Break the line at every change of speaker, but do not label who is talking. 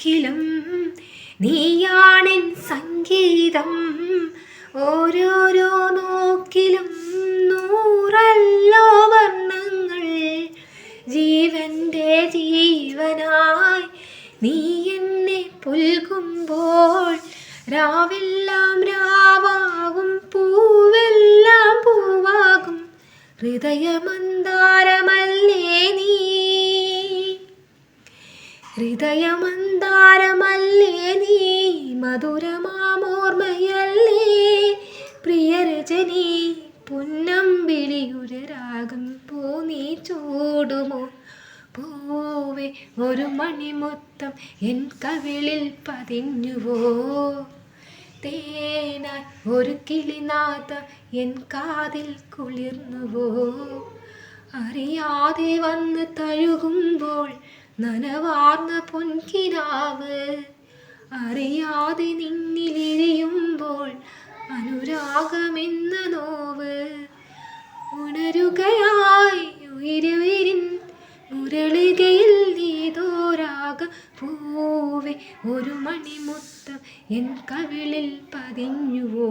വാക്കിലും നീയാണെൻ സംഗീതം. ഓരോരോ നോക്കിലും നൂറല്ലോ വർണങ്ങൾ. ജീവന്റെ ജീവനായി നീ എന്നെ പുൽകുമ്പോൾ രാവെല്ലാം രാവാകും പൂവെല്ലാം പൂവാകും. ഹൃദയമന്താരമല്ലേ നീ ഹൃദയമന്താരമല്ലേ നീ? മധുരമാമോർമ്മയല്ലേ? പ്രിയരചനി പുന്നമ്പിളിയുടെ രാഗം പോ നീ ചൂടുമോ? പൂവേ ഒരു മണിമൊത്തം എൻ കവിളിൽ പതിഞ്ഞുവോ? തേനായി ഒരു കിളിനാഥ എൻ കാതിൽ കുളിർന്നുവോ? അറിയാതെ വന്ന് തഴുകുമ്പോൾ നനവാർന്ന പൊൻകിനാവ് അറിയാതെ നിന്നിലിരിയുമ്പോൾ അനുരാഗമെന്ന നോവ് ഉണരുകയായി ഉയരുവിരിൻ മുരളികയിൽ നീതോരാഗ പൂവേ ഒരു മണിമുത്തം എൻ കവിളിൽ പതിഞ്ഞുവോ?